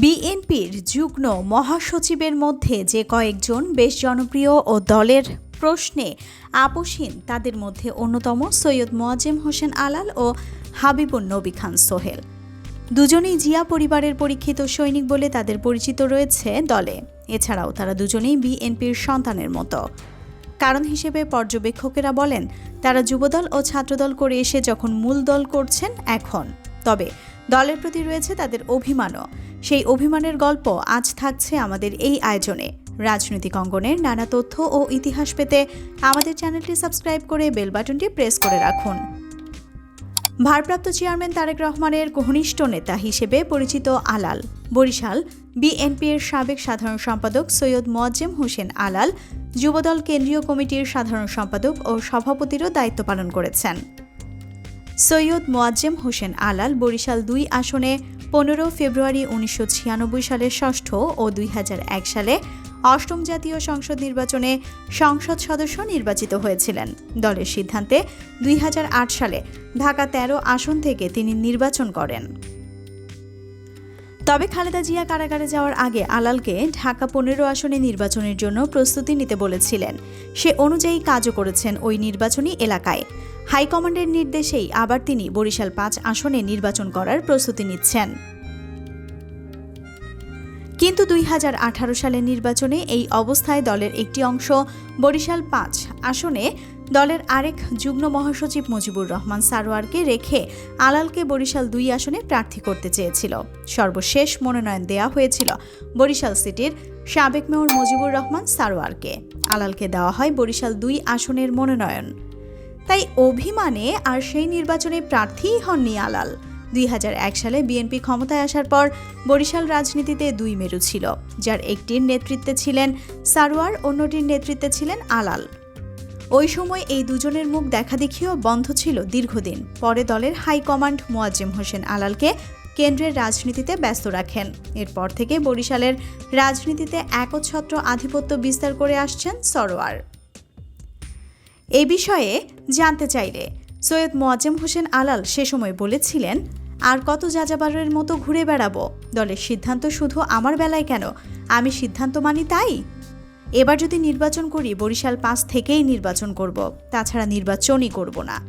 বিএনপির যুগ্ম মহাসচিবের মধ্যে যে কয়েকজন বেশ জনপ্রিয় ও দলের প্রশ্নে আপোষহীন, তাদের মধ্যে অন্যতম সৈয়দ মোয়াজেম হোসেন আলাল ও হাবিবুন নবী খান সোহেল। দুজনেই জিয়া পরিবারের পরীক্ষিত সৈনিক বলে তাদের পরিচিত রয়েছে দলে। এছাড়াও তারা দুজনেই বিএনপির সন্তানের মতো। কারণ হিসেবে পর্যবেক্ষকেরা বলেন, তারা যুবদল ও ছাত্রদল করে এসে যখন মূল দল করছেন, এখন। তবে দলের প্রতি রয়েছে তাদের অভিমানও। সেই অভিমানের গল্প আজ থাকছে আমাদের এই আয়োজনে। রাজনৈতিক অঙ্গনের নানা তথ্য ও ইতিহাস পেতে আমাদের চ্যানেলটি সাবস্ক্রাইব করে বেল বাটনটি প্রেস করে রাখুন। ভারপ্রাপ্ত চেয়ারম্যান তারেক রহমানের ঘনিষ্ঠ নেতা হিসেবে পরিচিত আলাল। বরিশাল, বিএনপির সাবেক সাধারণ সম্পাদক সৈয়দ মোয়াজ্জেম হোসেন আলাল যুবদল কেন্দ্রীয় কমিটির সাধারণ সম্পাদক ও সভাপতিরও দায়িত্ব পালন করেছেন। সৈয়দ মোয়াজ্জেম হোসেন আলাল বরিশাল দুই আসনে পনেরো ফেব্রুয়ারি উনিশশো ছিয়ানব্বই সালে ষষ্ঠ ও দুই হাজার এক সালে অষ্টম জাতীয় সংসদ নির্বাচনে সংসদ সদস্য নির্বাচিত হয়েছিলেন। দলের সিদ্ধান্তে দুই হাজার আট সালে ঢাকা ১৩ আসন থেকে তিনি নির্বাচন করেন। তবে খালেদা জিয়া কারাগারে যাওয়ার আগে আলালকে ঢাকা পনেরো আসনে নির্বাচনের জন্য প্রস্তুতি নিতে বলেছিলেন। সে অনুযায়ী কাজও করেছেন ওই নির্বাচনী এলাকায়। হাইকমান্ডের নির্দেশেই আবার তিনি বরিশাল পাঁচ আসনে নির্বাচন করার প্রস্তুতি নিচ্ছেন। কিন্তু দুই হাজার আঠারো সালের নির্বাচনে এই অবস্থায় দলের একটি অংশ বরিশাল পাঁচ আসনে দলের আরেক যুগ্ম মহাসচিব মুজিবুর রহমান সারোয়ারকে রেখে আলালকে বরিশাল দুই আসনে প্রার্থী করতে চেয়েছিল। সর্বশেষ মনোনয়ন দেয়া হয়েছিল বরিশাল সিটির সাবেক মেয়র মুজিবুর রহমান সারোয়ারকে। আলালকে দেওয়া হয় বরিশাল দুই আসনের মনোনয়ন। তাই অভিমানে আর সেই নির্বাচনে প্রার্থীই হননি আলাল। দুই হাজার এক সালে বিএনপি ক্ষমতায় আসার পর বরিশাল রাজনীতিতে দুই মেরু ছিল, যার একটির নেতৃত্বে ছিলেন সারোয়ার, অন্যটির নেতৃত্বে ছিলেন আলাল। ওই সময় এই দুজনের মুখ দেখা দেখিও বন্ধ ছিল দীর্ঘদিন। পরে দলের হাইকমান্ড মোয়াজ্জেম হোসেন আলালকে কেন্দ্রের রাজনীতিতে ব্যস্ত রাখেন। এরপর থেকে বরিশালের রাজনীতিতে একচ্ছত্র আধিপত্য বিস্তার করে আসছেন সরোয়ার। এ বিষয়ে জানতে চাইলে সৈয়দ মোয়াজ্জেম হোসেন আলাল সে সময় বলেছিলেন, আর কত যাযাবারের মতো ঘুরে বেড়াবো? দলের সিদ্ধান্ত শুধু আমার বেলায় কেন? আমি সিদ্ধান্ত মানি তাই? এবার যদি নির্বাচন করি, বরিশাল পাঁচ থেকেই নির্বাচন করব। তাছাড়া নির্বাচনই করব না।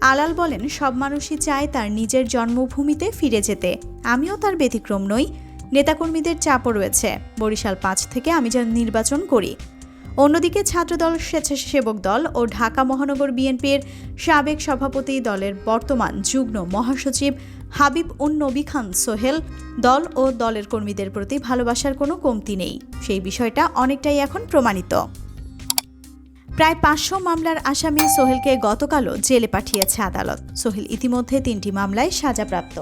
আলাল বলেন, সব মানুষই চায় তার নিজের জন্মভূমিতে ফিরে যেতে। আমিও তার ব্যতিক্রম নই। নেতাকর্মীদের চাপও রয়েছে। বরিশাল পাঁচ থেকে আমি যেন নির্বাচন করি। অন্যদিকে ছাত্রদল স্বেচ্ছাসেবক দল ও ঢাকা মহানগর বিএনপির সাবেক সভাপতি দলের বর্তমান যুগ্ম মহাসচিব হাবিব উন নবী খান সোহেল দল ও দলের কর্মীদের প্রতি ভালোবাসার কোনো কমতি নেই। সেই বিষয়টা অনেকটাই এখন প্রমাণিত। প্রায় পাঁচশো মামলার আসামি সোহেলকে গতকালও জেলে পাঠিয়েছে আদালত। সোহেল ইতিমধ্যে তিনটি মামলায় সাজাপ্রাপ্ত।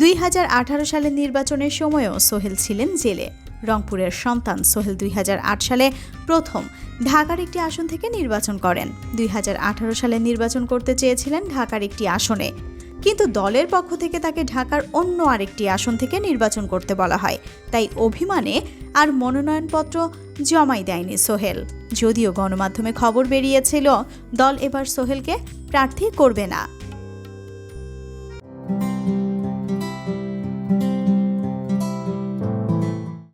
দুই হাজার আঠারো সালের নির্বাচনের সময়ও সোহেল ছিলেন জেলে। রংপুরের সন্তান সোহেল দুই হাজার আট সালে প্রথম ঢাকার একটি আসন থেকে নির্বাচন করেন। দুই হাজার আঠারো সালে নির্বাচন করতে চেয়েছিলেন ঢাকার একটি আসনে। কিন্তু দলের পক্ষ থেকে তাকে ঢাকার অন্য আরেকটি আসন থেকে নির্বাচন করতে বলা হয়। তাই অভিমানে আর মনোনয়নপত্র জমাই দেয়নি সোহেল। যদিও গণমাধ্যমে খবর বেরিয়েছিল, দল এবার সোহেলকে প্রার্থী করবে না।